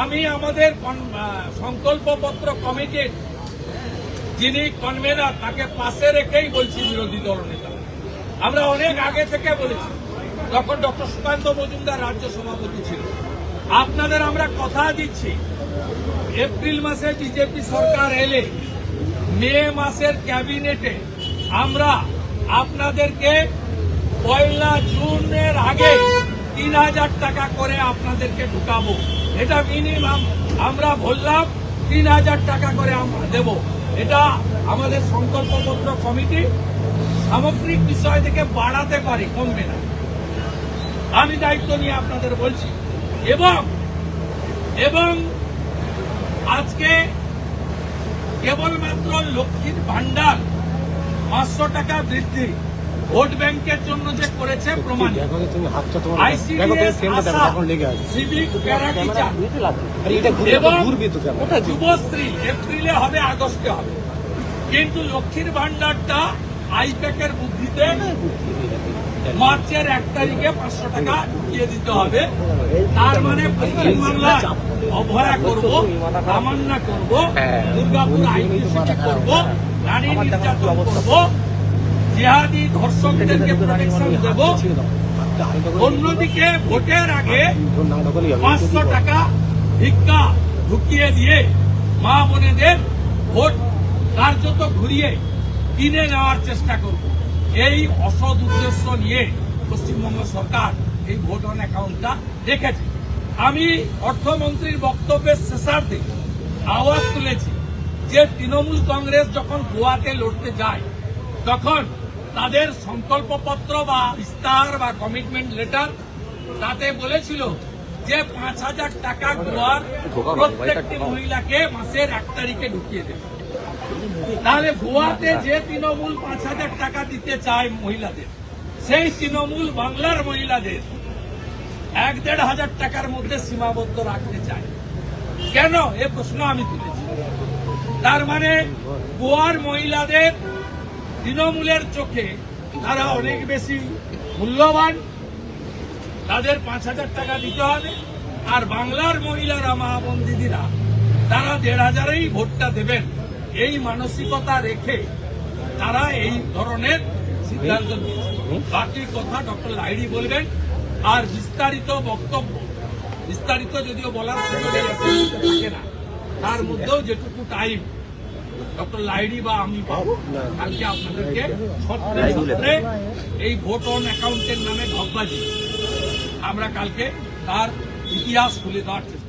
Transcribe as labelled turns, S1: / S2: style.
S1: আমি আমাদের সংকল্পপত্র কমিটির যিনি কনভেনার, তাকে পাশে রেখেই বলছি বিরোধী দলনেতা আমরা অনেক আগে থেকে বলেছি, যখন ডক্টর সুকান্ত মজুমদার রাজ্য সভাপতি ছিল আপনাদের আমরা কথা দিচ্ছি, এপ্রিল মাসে বিজেপি সরকার এলে, মে মাসের ক্যাবিনেটে আমরা আপনাদেরকে পয়লা জুনের আগে তিন হাজার টাকা করে আপনাদেরকে ঢুকাবো। এটা মিনিমাম আমরা বললাম তিন হাজার টাকা করে আমরা দেব। এটা আমাদের সংকল্পপত্র কমিটি সামগ্রিক বিষয় থেকে বাড়াতে পারি, কমবে না। আমি দায়িত্ব নিয়ে আপনাদের বলছি। এবং এবং আজকে কেবলমাত্র লক্ষ্মীর ভাণ্ডার পাঁচশো টাকা বৃদ্ধি। ভোট ব্যাংকের জন্য যে করেছে প্রমাণ। যুবশ্রী এপ্রিলে হবে আগস্টে হবে। কিন্তু লক্ষ্মীর ভান্ডারটা আইপ্যাকের বুদ্ধিতে মার্চের এক তারিখে পাঁচশো টাকা ঢুকিয়ে দিতে হবে। তার মানে পশ্চিমবাংলায় অভয়া করব তামান্না করব দুর্গাপুর আইনটিসিটি করব নারী নির্যাতন করব। জিহাদি ধর্ষকদেরকে প্রোটেকশন দেব। অন্যদিকে ভোটের আগে পাঁচশো টাকা ভিক্ষা ঢুকিয়ে দিয়ে মা বোনেদের ভোট কার্যত ঘুরিয়ে কিনে নেওয়ার চেষ্টা করব। এই অসৎ উদ্দেশ্য নিয়ে পশ্চিমবঙ্গ সরকার এই ভোট অন অ্যাকাউন্টটা রেখেছে। আমি অর্থমন্ত্রীর বক্তব্যের শেষার্ধে আওয়াজ তুলেছি যে তৃণমূল কংগ্রেস যখন গোয়াতে লড়তে যায় তখন তাদের সংকল্পপত্র বা ইস্তাহার বা কমিটমেন্ট লেটার তাতে বলেছিল যে পাঁচ হাজার টাকা গোয়ার প্রত্যেকটি মহিলাকে মাসের এক তারিখে ঢুকিয়ে দেবে। তাহলে গোয়াতে যে তৃণমূল পাঁচ হাজার টাকা দিতে চায় মহিলাদের সেই তৃণমূল বাংলার মহিলাদের এক দেড় হাজার টাকার মধ্যে সীমাবদ্ধ রাখতে চায়। কেন? এ প্রশ্ন আমি তুলেছি। তার মানে গোয়ার মহিলাদের তৃণমূলের চোখে তারা অনেক বেশি মূল্যবান। তাদের পাঁচ হাজার টাকা দিতে হবে। আর বাংলার মহিলারা, মা বোন দিদিরা, তারা দেড় হাজারেই ভোটটা দেবেন। এই মানসিকতা রেখে তারা এই ধরনের সিদ্ধান্ত নিয়েছে। বাকি কথা ডক্টর লাইড়ি বলবেন। আর বিস্তারিত বক্তব্য, বিস্তারিত যদিও বলার থাকে না। তার মধ্যেও যেটুকু টাইম ডক্টর লাইড়ি বা আমি পাবো কালকে আপনাদেরকে এই ভোট অন অ্যাকাউন্টের নামে আমরা কালকে তার ইতিহাস খুলে দেওয়ার চেষ্টা